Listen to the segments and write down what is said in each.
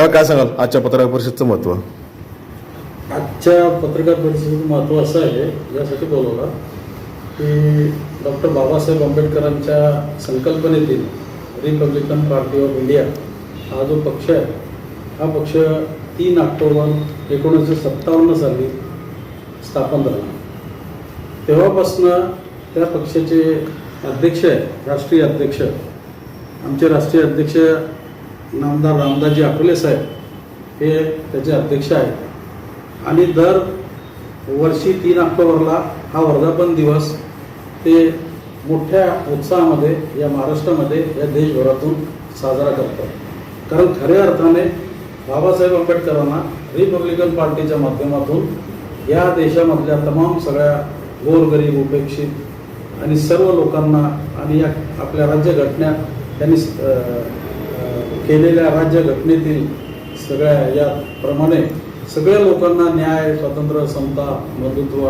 काय काय सांगाल? आजच्या पत्रकार परिषदेचं महत्त्व? आजच्या पत्रकार परिषदेचं महत्त्व असं आहे यासाठी बोलवला की डॉक्टर बाबासाहेब आंबेडकरांच्या संकल्पनेतील रिपब्लिकन पार्टी ऑफ इंडिया हा जो पक्ष आहे हा पक्ष तीन ऑक्टोबर एकोणीसशे सत्तावन्न साली स्थापन झाला. तेव्हापासनं त्या पक्षाचे अध्यक्ष आहे राष्ट्रीय अध्यक्ष आमचे राष्ट्रीय अध्यक्ष नामदार रामदासजी आठवले साहेब हे त्याचे अध्यक्ष आहेत. आणि दर वर्षी तीन ऑक्टोबरला हा वर्धापन दिवस ते मोठ्या उत्साहामध्ये या महाराष्ट्रामध्ये या देशभरातून साजरा करतात. कारण खऱ्या अर्थाने बाबासाहेब आंबेडकरांना रिपब्लिकन पार्टीच्या माध्यमातून या देशामधल्या तमाम सगळ्या गोरगरीब उपेक्षित आणि सर्व लोकांना आणि या आपल्या राज्यघटना त्यांनी केलेल्या राज्यघटनेतील सगळ्या याप्रमाणे सगळ्या लोकांना न्याय स्वातंत्र्य समता बंधुत्व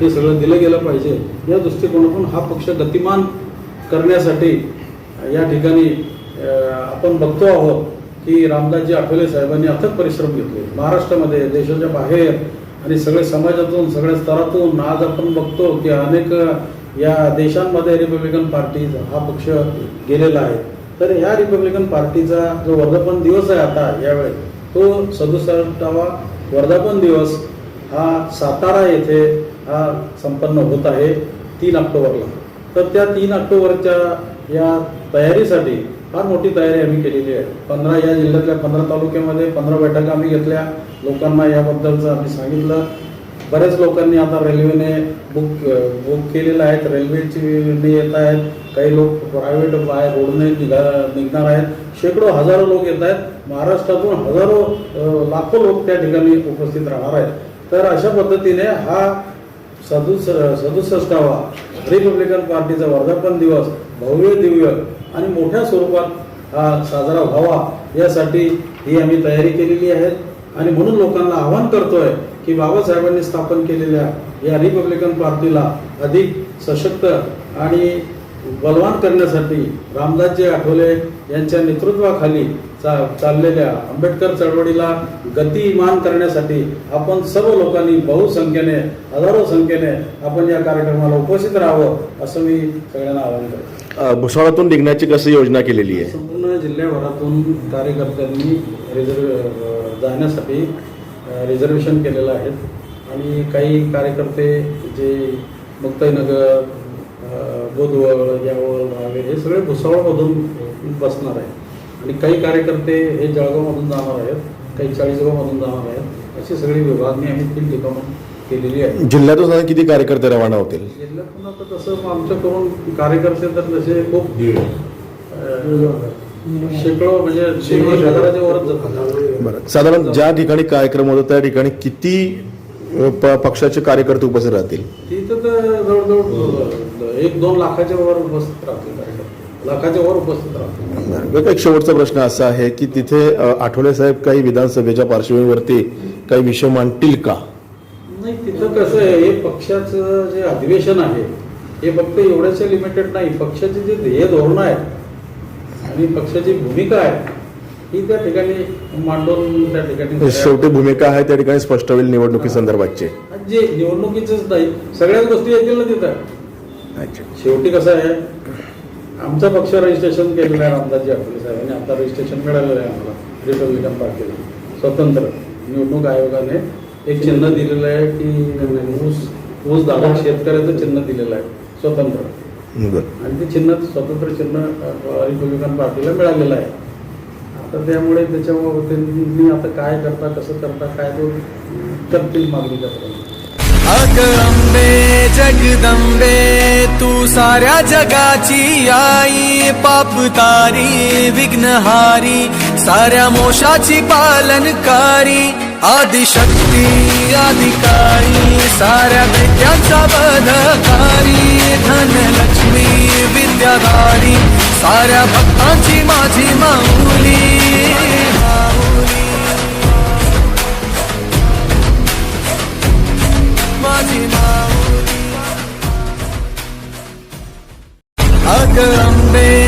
हे सगळं दिलं गेलं पाहिजे. या दृष्टिकोनातून हा पक्ष गतिमान करण्यासाठी या ठिकाणी आपण बघतो आहोत की रामदासजी आठवले साहेबांनी अथक परिश्रम घेतले. महाराष्ट्रामध्ये देशाच्या बाहेर आणि सगळे समाजातून सगळ्या स्तरातून आज आपण बघतो की अनेक या देशांमध्ये रिपब्लिकन पार्टी हा पक्ष गेलेला आहे. तर ह्या रिपब्लिकन पार्टीचा जो वर्धापन दिवस आहे आता यावेळी तो सदुसष्टावा वर्धापन दिवस हा सातारा येथे हा संपन्न होत आहे तीन ऑक्टोबरला. तर त्या तीन ऑक्टोबरच्या या तयारीसाठी फार मोठी तयारी आम्ही केलेली आहे. पंधरा या जिल्ह्यातल्या पंधरा तालुक्यामध्ये पंधरा बैठका आम्ही घेतल्या. लोकांना याबद्दलचं आम्ही सांगितलं. बऱ्याच लोकांनी आता रेल्वेने बुक बुक केलेलं आहेत रेल्वेची येत आहेत. काही लोक प्रायव्हेट बाय रोडने निघा निघणार आहेत. शेकडो हजारो लोक येत आहेत. महाराष्ट्रातून हजारो लाखो लोक त्या ठिकाणी उपस्थित राहणार आहेत. तर अशा पद्धतीने हा सदुस सदुसष्टावा रिपब्लिकन पार्टीचा वर्धापन दिवस भव्य दिव्य आणि मोठ्या स्वरूपात हा साजरा व्हावा यासाठी ही आम्ही तयारी केलेली आहे. आणि म्हणून लोकांना आवाहन करतोय की बाबासाहेबांनी स्थापन केलेल्या या रिपब्लिकन पार्टीला अधिक सशक्त आणि बलवान करण्यासाठी रामदासजी आठवले यांच्या नेतृत्वाखाली चा चाललेल्या आंबेडकर चळवळीला गतिमान करण्यासाठी आपण सर्व लोकांनी बहुसंख्येने हजारो संख्येने आपण या कार्यक्रमाला उपस्थित राहावं असं मी सगळ्यांना आवाहन करतो. अ, भुसावळातून निघण्याची कशी योजना केलेली आहे? संपूर्ण जिल्ह्याभरातून कार्यकर्त्यांनी रिझर्व जाण्यासाठी रिझर्वेशन केलेलं आहे आणि काही कार्यकर्ते जे मुक्ताईनगर बुधवळ यावळ रावे हे सगळे भुसावळमधून बसणार आहेत. आणि काही कार्यकर्ते हे जळगावमधून जाणार आहेत काही चाळीसगावमधून जाणार आहेत. अशी सगळी विभागणी आम्ही तीन ठिकाणून केलेली आहे. जिल्ह्यातून किती कार्यकर्ते रवाना होतील? जिल्ह्यातून आता तसं आमच्याकडून कार्यकर्ते तर तसे खूप शेकडो म्हणजे शेकडो हजाराच्या वरच जातात. बरं. साधारण ज्या ठिकाणी कार्यक्रम होतो त्या ठिकाणी किती प- पक्षाचे कार्यकर्ते उपस्थित राहतील? तिथं तर जवळजवळ एक दोन लाखाच्या वर उपस्थित राहतील कार्यकर्ते. लाखाच्या वर उपस्थित राहतील. बरं. एक शेवटचा प्रश्न असा आहे की तिथे अ, आठवले साहेब काही विधानसभेच्या पार्श्वभूमीवरती काही विषय मांडतील का? नाही तिथं कसं आहे हे पक्षाचं जे अधिवेशन आहे हे फक्त एवढ्याच लिमिटेड नाही. पक्षाचे जे ध्येय धोरणं आहेत आणि पक्षाची भूमिका आहे ही त्या ठिकाणी मांडून त्या ठिकाणी शेवटी भूमिका आहे त्या ठिकाणी स्पष्ट होईल निवडणुकी संदर्भातची. जे निवडणुकीच नाही. सगळ्याच गोष्टी येतील ना तिथं. अच्छा. शेवटी कसं आहे आमचा पक्ष रजिस्ट्रेशन केलेलं आहे रामदासजी आठवले साहेबांनी आता रजिस्ट्रेशन मिळालेलं आहे आम्हाला रिपब्लिकन पार्टीला स्वतंत्र. निवडणूक आयोगाने एक चिन्ह दिलेलं आहे की ऊस ऊस दादा शेतकऱ्याचं चिन्ह दिलेलं आहे. स्वतंत्र. आणि ते चिन्ह स्वतंत्र चिन्ह रिपब्लिकन पार्टीला मिळालेलं आहे. तर त्यामुळे त्याच्यामुळे त्यांनी आता काय करता कसं करता काय तो करतील मागणी करतात अग अंबे जगदंबे तू साऱ्या जगाची आई पाप तारी विघ्नहारी साऱ्या मोशाची पालनकारी आदिशक्ती अधिकारी साऱ्या दैत्यांचा बधकारी धनलक्ष्मी विद्याधारी साऱ्या भक्तांची माझी माऊली माऊली. माझी माऊली. अग अंबे